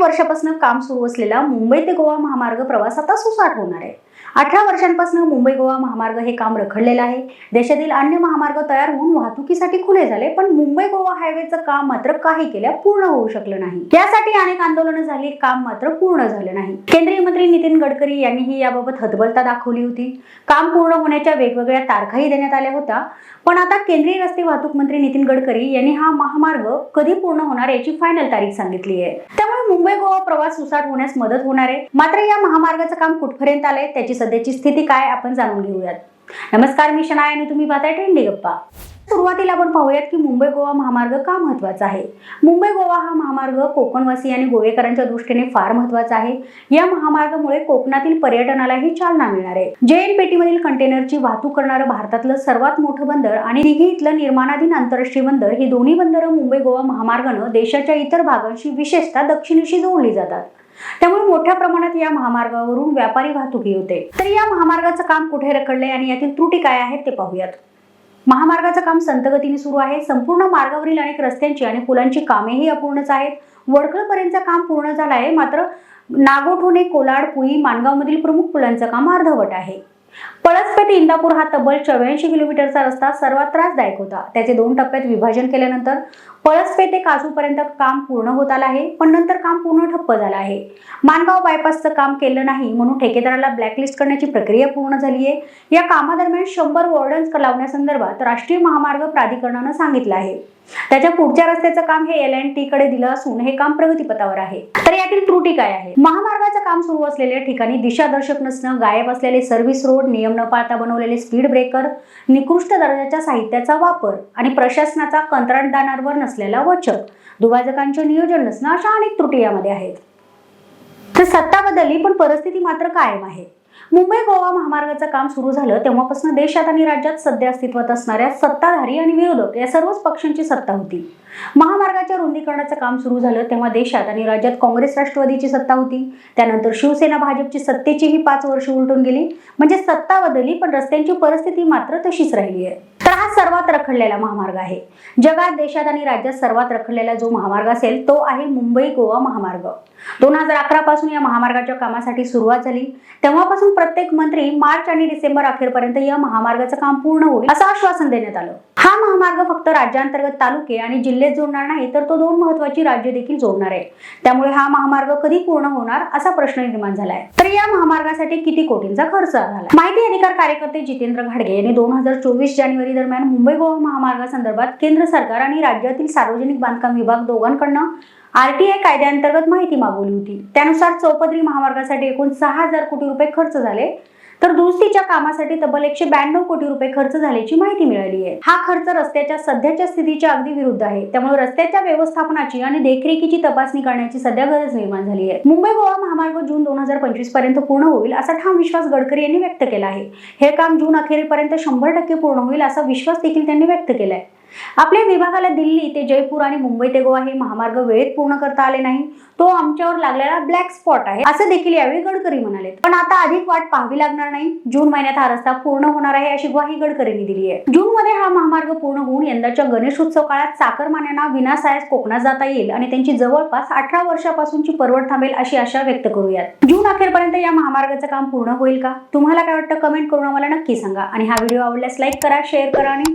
अनेक वर्षापासून काम सुरू असलेला मुंबई ते गोवा महामार्ग प्रवास आता सुसाट होणार आहे. अठरा वर्षांपासून मुंबई गोवा महामार्ग हे काम रखडलेलं आहे. देशातील अन्य महामार्ग तयार होऊन वाहतुकीसाठी खुले झाले पण मुंबई गोवा हायवेचं काम मात्र काही केल्या पूर्ण होऊ शकलं नाही. यासाठी अनेक आंदोलनं झाली काम मात्र पूर्ण झालं नाही. केंद्रीय मंत्री नितीन गडकरी यांनीही याबाबत हतबलता दाखवली होती. काम पूर्ण होण्याच्या वेगवेगळ्या तारखाही देण्यात आल्या होत्या. पण आता केंद्रीय रस्ते वाहतूक मंत्री नितीन गडकरी यांनी हा महामार्ग कधी पूर्ण होणार याची फायनल तारीख सांगितली आहे. त्यामुळे मुंबई गोवा प्रवास सुसाट होण्यास मदत होणार आहे. मात्र या महामार्गाचं काम कुठपर्यंत आलंय त्याची सध्याची स्थिती काय आपण जाणून घेऊयात. नमस्कार मी शनाय आणि तुम्ही पाहताय ट्रेंडी गप्पा. सुरुवातीला आपण पाहूयात की मुंबई गोवा महामार्ग का महत्त्वाचा आहे? मुंबई गोवा हा महामार्ग कोकणवासी आणि गोवेकरांच्या दृष्टीने फार महत्त्वाचा आहे. या महामार्गामुळे कोकणातील पर्यटनालाही चालना मिळणार आहे. जे एन मधील कंटेनरची वाहतूक करणारं भारतातलं सर्वात मोठं बंदर आणि दिघी इथलं निर्माणाधीन आंतरराष्ट्रीय बंदर ही दोन्ही बंदरं मुंबई गोवा महामार्गानं देशाच्या इतर भागांशी विशेषतः दक्षिणेशी जोडली जातात. त्यामुळे मोठ्या प्रमाणात या महामार्गावरून व्यापारी वाहतुकी होते. तर या महामार्गाचं काम कुठे रखडले आणि यातील त्रुटी काय आहेत ते पाहूयात. महामार्गाचं काम संतगतीने सुरू आहे. संपूर्ण मार्गावरील अनेक रस्त्यांची आणि पुलांची कामेही अपूर्णच आहेत. वडखळपर्यंतचं काम पूर्ण झालं आहे मात्र नागोठोणे कोलाड पुई माणगावमधील प्रमुख पुलांचं काम अर्धवट आहे. पळसपेठ इंदापूर हा तब्बल चौऱ्याऐंशी किलोमीटरचा रस्ता सर्वात त्रासदायक होता. त्याचे दोन टप्प्यात विभाजन केल्यानंतर पळसपे ते काजूपर्यंत काम पूर्ण होत आलं आहे पण नंतर काम पूर्ण ठप्प झालं आहे. मानगाव बायपासचं काम केलं नाही म्हणून ठेकेदाराला ब्लॅकलिस्ट करण्याची प्रक्रिया पूर्ण झाली आहे. या कामादरम्यान शंभर वॉर्डन्स लावण्यासंदर्भात राष्ट्रीय महामार्ग प्राधिकरणानं सांगितलं आहे. त्याच्या पुढच्या रस्त्याचं काम हे एल एन टी कडे दिलं असून हे काम प्रगतीपथावर आहे. तर यातील त्रुटी काय आहे महामार्गाचं काम सुरू असलेल्या ठिकाणी दिशादर्शक नसणं गायब असलेले सर्व्हिस रोड नियम न पाळता बनवलेले स्पीड ब्रेकर निकृष्ट दर्जाच्या साहित्याचा वापर आणि प्रशासनाचा कंत्राटदारांवर नसलेला वचक दुभाजकांचे नियोजन नसणं अशा अनेक त्रुटी यामध्ये आहेत. तर सत्ता बदलली पण परिस्थिती मात्र कायम आहे. मुंबई गोवा महामार्गाचं काम सुरू झालं तेव्हापासून देशात आणि राज्यात सध्या अस्तित्वात असणाऱ्या सत्ताधारी आणि विरोधक या सर्वच पक्षांची सत्ता होती. महामार्गाच्या रुंदीकरणाचं काम सुरू झालं तेव्हा देशात आणि राज्यात काँग्रेस राष्ट्रवादीची सत्ता होती. त्यानंतर शिवसेना भाजपची सत्तेचीही पाच वर्ष उलटून गेली. म्हणजे सत्ता बदलली पण रस्त्यांची परिस्थिती मात्र तशीच राहिली आहे. तर हा सर्वात रखडलेला महामार्ग आहे. जगात देशात आणि राज्यात सर्वात रखडलेला जो महामार्ग असेल तो आहे मुंबई गोवा महामार्ग. दोन हजार अकरा पासून या महामार्गाच्या कामासाठी सुरुवात झाली. तेव्हापासून प्रत्येक मंत्री मार्च आणि डिसेंबर अखेरपर्यंत या महामार्गाचं काम पूर्ण होईल असं आश्वासन देण्यात आलं. मार्ग फक्त राज्यांतर्गत तालुके आणि जिल्हे जोडणार नाही तर तो दोन महत्वाची राज्य देखील जोडणार आहे. त्यामुळे हा महामार्ग कधी पूर्ण होणार असा प्रश्न निर्माण झालाय. तर या महामार्गासाठी किती कोटींचा खर्च झाला माहिती अधिकार कार्यकर्ते जितेंद्र घाडगे यांनी दोन हजार चोवीस जानेवारी दरम्यान मुंबई गोवा महामार्गासंदर्भात केंद्र सरकार आणि राज्यातील सार्वजनिक बांधकाम विभाग दोघांकडनं आरटीआय कायद्याअंतर्गत माहिती मागवली होती. त्यानुसार चौपदरी महामार्गासाठी एकूण सहा हजार कोटी रुपये खर्च झाले. तर दुरुस्तीच्या कामासाठी तब्बल एकशे ब्याण्णव कोटी रुपये खर्च झाल्याची माहिती मिळाली आहे. हा खर्च रस्त्याच्या सध्याच्या स्थितीच्या अगदी विरुद्ध आहे. त्यामुळे रस्त्याच्या व्यवस्थापनाची आणि देखरेखीची तपासणी करण्याची सध्या गरज निर्माण झाली आहे. मुंबई गोवा महामार्ग जून दोन हजार पंचवीसपर्यंत पूर्ण होईल असा ठाम विश्वास गडकरी यांनी व्यक्त केला आहे. हे काम जून अखेरीपर्यंत शंभर टक्के पूर्ण होईल असा विश्वास देखील त्यांनी व्यक्त केला आहे. आपल्या विभागाला दिल्ली ते जयपूर आणि मुंबई ते गोवा हे महामार्ग वेळेत पूर्ण करता आले नाही. तो आमच्यावर लागलेला ब्लॅक स्पॉट आहे. असं देखील यावेळी गडकरी म्हणाले पण आता अधिक वाट पाहावी लागणार नाही. जून महिन्यात हा रस्ता पूर्ण होणार आहे अशी ग्वाही गडकरींनी दिली आहे. जून मध्ये हा महामार्ग पूर्ण होऊन यंदाच्या गणेशोत्सव काळात चाकरमान्यांना विनासायास कोकणात जाता येईल आणि त्यांची जवळपास अठरा वर्षापासूनची परवड थांबेल अशी आशा व्यक्त करूयात. जून अखेरपर्यंत या महामार्गाचं काम पूर्ण होईल का? तुम्हाला काय वाटतं? कमेंट करून आम्हाला नक्की सांगा. आणि हा व्हिडिओ आवडल्यास लाईक करा शेअर करा आणि